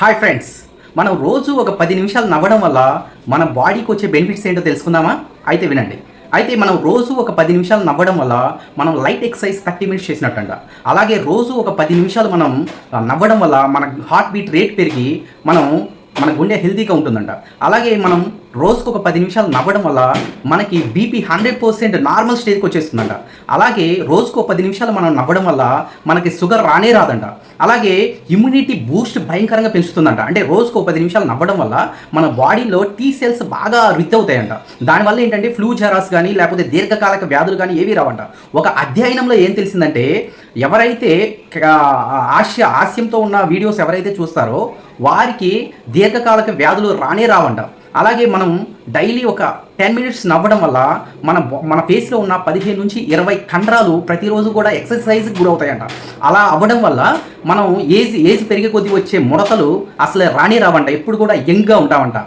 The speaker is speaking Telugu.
హాయ్ ఫ్రెండ్స్ మనం రోజు ఒక పది నిమిషాలు నవ్వడం వల్ల మన బాడీకి వచ్చే బెనిఫిట్స్ ఏంటో తెలుసుకుందామా? అయితే వినండి. అయితే మనం రోజు ఒక పది నిమిషాలు నవ్వడం వల్ల మనం లైట్ ఎక్సర్సైజ్ థర్టీ మినిట్స్ చేసినట్టంట. అలాగే రోజు ఒక పది నిమిషాలు మనం నవ్వడం వల్ల మన హార్ట్ బీట్ రేట్ పెరిగి మనం మన గుండె హెల్తీగా ఉంటుందంట. అలాగే మనం రోజుకు ఒక పది నిమిషాలు నవ్వడం వల్ల మనకి బీపీ హండ్రెడ్ పర్సెంట్ నార్మల్ స్టేజ్కి వచ్చేస్తుందంట. అలాగే రోజుకు ఒక పది నిమిషాలు మనం నవ్వడం వల్ల మనకి షుగర్ రానే రాదంట. అలాగే ఇమ్యూనిటీ బూస్ట్ భయంకరంగా పెంచుతుందంట. అంటే రోజుకు ఒక పది నిమిషాలు నవ్వడం వల్ల మన బాడీలో టీ సెల్స్ బాగా రిత్ అవుతాయంట. దానివల్ల ఏంటంటే ఫ్లూ జరాస్ కానీ లేకపోతే దీర్ఘకాలిక వ్యాధులు కానీ ఏవి రావంట. ఒక అధ్యయనంలో ఏం తెలిసిందంటే ఎవరైతే ఆశ ఆశయంతో ఉన్న వీడియోస్ ఎవరైతే చూస్తారో వారికి దీర్ఘకాలిక వ్యాధులు రానే రావంట. అలాగే మనం డైలీ ఒక టెన్ మినిట్స్ నవ్వడం వల్ల మన మన ఫేస్లో ఉన్న పదిహేను నుంచి ఇరవై కండరాలు ప్రతిరోజు కూడా ఎక్సర్సైజ్కి గురవుతాయంట. అలా అవ్వడం వల్ల మనం ఏజ్ ఏజ్ పెరిగే కొద్దీ వచ్చే ముడతలు అసలు రానే రావంట. ఎప్పుడు కూడా యంగ్గా ఉంటామంట.